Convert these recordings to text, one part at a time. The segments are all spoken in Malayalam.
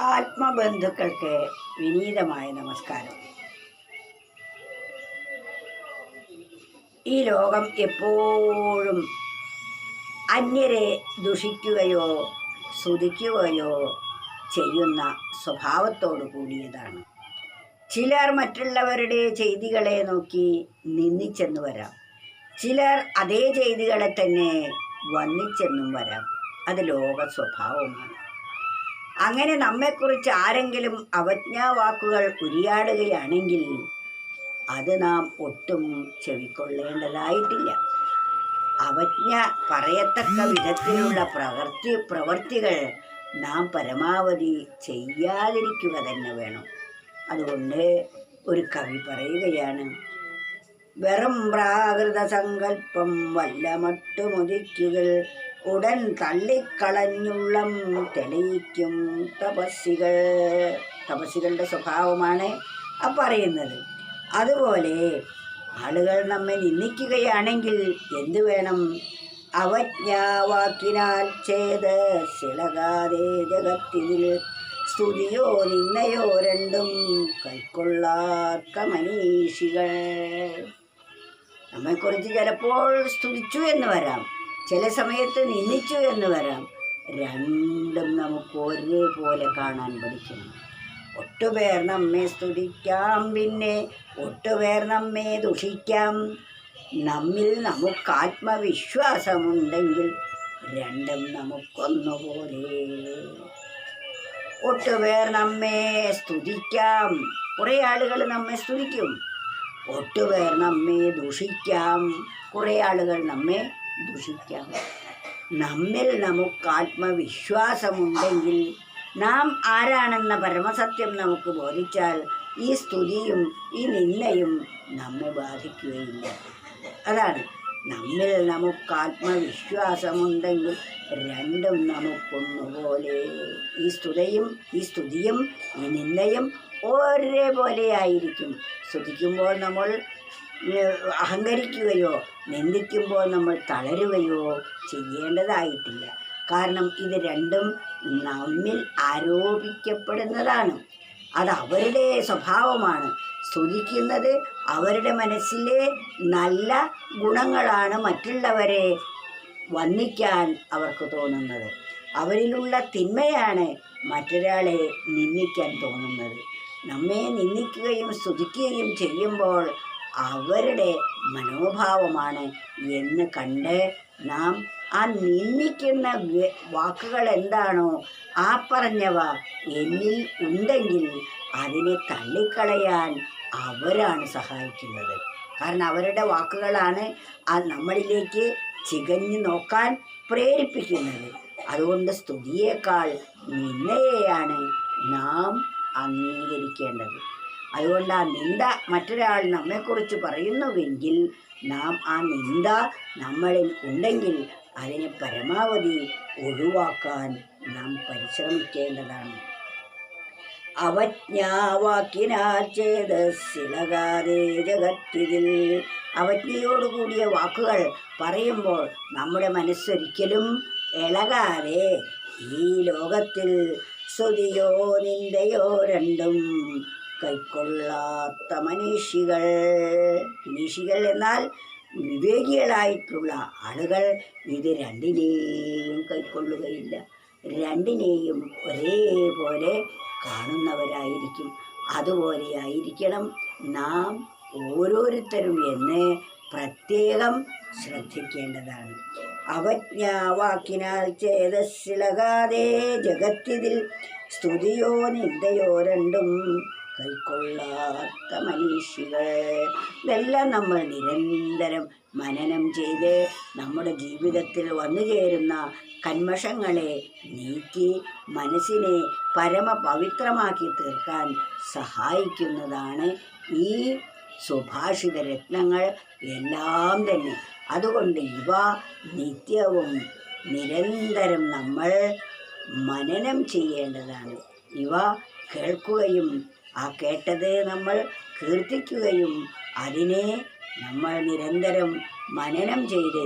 ആത്മബന്ധുക്കൾക്ക് വിനീതമായ നമസ്കാരം. ഈ ലോകം എപ്പോഴും അന്യരെ ദുഷിക്കുകയോ സ്തുതിക്കുകയോ ചെയ്യുന്ന സ്വഭാവത്തോടു കൂടിയതാണ്. ചിലർ മറ്റുള്ളവരുടെ ചെയ്തികളെ നോക്കി നിന്ദിച്ചെന്ന് വരാം. ചിലർ അതേ ചെയ്തികളെ തന്നെ വന്നിച്ചെന്നും വരാം. അത് ലോക സ്വഭാവമാണ് അങ്ങനെ നമ്മെക്കുറിച്ച് ആരെങ്കിലും അവജ്ഞാവാക്കുകൾ ഉരിയാടുകയാണെങ്കിൽ അത് നാം ഒട്ടും ചെവിക്കൊള്ളേണ്ടതായിട്ടില്ല. അവജ്ഞ പറയത്തക്ക വിധത്തിലുള്ള പ്രവൃത്തി പ്രവൃത്തികൾ നാം പരമാവധി ചെയ്യാതിരിക്കുക തന്നെ വേണം. അതുകൊണ്ട് ഒരു കവി പറയുകയാണ് വെറും പ്രാകൃത സങ്കല്പം വല്ല വല്ലമട്ടുമുദിക്കുകൾ ഉടൻ തള്ളിക്കളഞ്ഞുള്ളം തെളിയിക്കും തപസ്സികൾ. തപസ്സികളുടെ സ്വഭാവമാണ് ആ പറയുന്നത് അതുപോലെ ആളുകൾ നമ്മെ നിന്ദിക്കുകയാണെങ്കിൽ എന്തു വേണം? അവജ്ഞാവാക്കിനാൽ ചെയ്ത് ശിളകാതെ ജഗത്തിനിൽ സ്തുതിയോ നിന്നയോ രണ്ടും കൈക്കൊള്ളാത്ത മനീഷികൾ നമ്മെക്കുറിച്ച് ചിലപ്പോൾ സ്തുതിച്ചു എന്ന് വരാം. ചില സമയത്ത് നിന്നിച്ചു എന്ന് വരാം. രണ്ടും നമുക്ക് ഒരേപോലെ കാണാൻ പഠിക്കണം. ഒട്ടുപേർ നമ്മെ സ്തുതിക്കാം പിന്നെ ഒട്ടുപേർ നമ്മെ ദുഷിക്കാം. നമ്മിൽ നമുക്ക് ആത്മവിശ്വാസമുണ്ടെങ്കിൽ രണ്ടും നമുക്കൊന്നുപോലെ. ഒട്ടുപേർ നമ്മെ സ്തുതിക്കാം. കുറേ ആളുകൾ നമ്മെ സ്തുതിക്കും. ഒട്ടുപേർ നമ്മെ ദുഷിക്കാം. കുറേ ആളുകൾ നമ്മെ ദുഷിക്കാം. നമ്മിൽ നമുക്ക് ആത്മവിശ്വാസമുണ്ടെങ്കിൽ നാം ആരാണെന്ന പരമസത്യം നമുക്ക് ബോധിച്ചാൽ ഈ സ്തുതിയും ഈ നിന്നയും നമ്മെ ബാധിക്കുകയില്ല. അതാണ് നമ്മിൽ നമുക്ക് ആത്മവിശ്വാസമുണ്ടെങ്കിൽ രണ്ടും നമുക്കൊന്നുപോലെ ഈ സ്തുതയും ഈ സ്തുതിയും ഈ നിന്നയും ഒരേപോലെയായിരിക്കും സ്തുതിക്കുമ്പോൾ നമ്മൾ അഹങ്കരിക്കുകയോ നിന്ദിക്കുമ്പോൾ നമ്മൾ തളരുകയോ ചെയ്യേണ്ടതായിട്ടില്ല. കാരണം ഇത് രണ്ടും നമ്മിൽ ആരോപിക്കപ്പെടുന്നതാണ്. അത് അവരുടെ സ്വഭാവമാണ്. സ്തുതിക്കുന്നത് അവരുടെ മനസ്സിലെ നല്ല ഗുണങ്ങളാണ് മറ്റുള്ളവരെ വന്ദിക്കാൻ അവർക്ക് തോന്നുന്നത്. അവരിലുള്ള തിന്മയാണ് മറ്റൊരാളെ നിന്ദിക്കാൻ തോന്നുന്നത്. നമ്മെ നിന്ദിക്കുകയും സ്തുതിക്കുകയും ചെയ്യുമ്പോൾ അവരുടെ മനോഭാവമാണ് എന്ന് കണ്ട് നാം ആ നിന്ദിക്കുന്ന വാക്കുകൾ എന്താണോ ആ പറഞ്ഞവ എന്നിൽ ഉണ്ടെങ്കിൽ അതിനെ തള്ളിക്കളയാൻ അവരാണ് സഹായിക്കുന്നത്. കാരണം അവരുടെ വാക്കുകളാണ് ആ നമ്മളിലേക്ക് ചികഞ്ഞു നോക്കാൻ പ്രേരിപ്പിക്കുന്നത്. അതുകൊണ്ട് സ്തുതിയേക്കാൾ നിന്നയെയാണ് നാം അംഗീകരിക്കേണ്ടത്. അതുകൊണ്ട് ആ നിന്ദ മറ്റൊരാൾ നമ്മെക്കുറിച്ച് പറയുന്നുവെങ്കിൽ നാം ആ നിന്ദ നമ്മളിൽ ഉണ്ടെങ്കിൽ അതിനെ പരമാവധി ഒഴിവാക്കാൻ നാം പരിശ്രമിക്കേണ്ടതാണ്. അവജ്ഞാവാക്കിനാൽ ചെയ്ത് ശിലകാതെ ജഗത്തിതിൽ. അവജ്ഞയോടുകൂടിയ വാക്കുകൾ പറയുമ്പോൾ നമ്മുടെ മനസ്സൊരിക്കലും ഇളകാതെ ഈ ലോകത്തിൽ സ്തുതിയോ നിന്ദയോ രണ്ടും കൈക്കൊള്ളാത്ത മനീഷികൾ മനീഷികൾ എന്നാൽ വിവേകികളായിട്ടുള്ള ആളുകൾ. ഇത് രണ്ടിനെയും കൈക്കൊള്ളുകയില്ല. രണ്ടിനെയും ഒരേപോലെ കാണുന്നവരായിരിക്കും. അതുപോലെ ആയിരിക്കണം നാം ഓരോരുത്തരും എന്ന് പ്രത്യേകം ശ്രദ്ധിക്കേണ്ടതാണ്. അവജ്ഞാവാക്കിനാൽ ചേതസ്സിളകാതെ ജഗത്തിതിൽ സ്തുതിയോ നിന്ദയോ രണ്ടും കൈക്കൊള്ളാത്ത മനീഷികൾ ഇതെല്ലാം നമ്മൾ നിരന്തരം മനനം ചെയ്ത് നമ്മുടെ ജീവിതത്തിൽ വന്നു ചേരുന്ന കന്മഷങ്ങളെ നീക്കി മനസ്സിനെ പരമപവിത്രമാക്കി തീർക്കാൻ സഹായിക്കുന്നതാണ് ഈ സുഭാഷിത രത്നങ്ങൾ എല്ലാം തന്നെ. അതുകൊണ്ട് ഇവ നിത്യവും നിരന്തരം നമ്മൾ മനനം ചെയ്യേണ്ടതാണ്. ഇവ കേൾക്കുകയും ആ കേട്ടത് നമ്മൾ കീർത്തിക്കുകയും അതിനെ നമ്മൾ നിരന്തരം മനനം ചെയ്ത്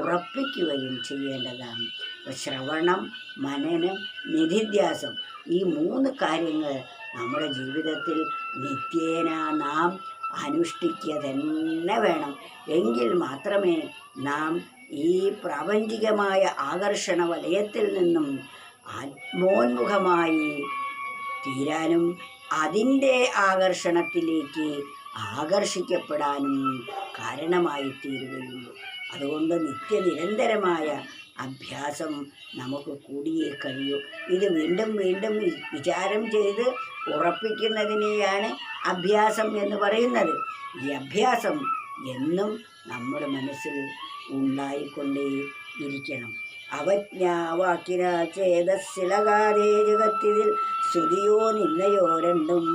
ഉറപ്പിക്കുകയും ചെയ്യേണ്ടതാണ്. ശ്രവണം മനനം നിധിധ്യാസം ഈ മൂന്ന് കാര്യങ്ങൾ നമ്മുടെ ജീവിതത്തിൽ നിത്യേന നാം അനുഷ്ഠിക്കുക തന്നെ വേണം. എങ്കിൽ മാത്രമേ നാം ഈ പ്രാപഞ്ചികമായ ആകർഷണ വലയത്തിൽ നിന്നും ആത്മോന്മുഖമായി തീരാനും അതിന്റെ ആകർഷണത്തിലേക്ക് ആകർഷിക്കപ്പെടാനും കാരണമായി അതുകൊണ്ട് നിത്യനിരന്തരമായ അഭ്യാസം നമുക്ക് കൂടിയേ കഴിയൂ. ഇത് വീണ്ടും വീണ്ടും വിചാരം ചെയ്ത് ഉറപ്പിക്കുന്നതിനെയാണ് അഭ്യാസം എന്ന് പറയുന്നത്. ഈ അഭ്യാസം എന്നും നമ്മുടെ മനസ്സിൽ ഉണ്ടായിക്കൊണ്ടേ ഇരിക്കണം അവജ്ഞാവാക്കിന ചേതസ്സിളകാതെ ജഗത്തിതിൽ സ്തുതിയോ നിന്നയോ രണ്ടും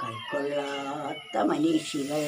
കൈക്കൊള്ളാത്ത മനീഷികൾ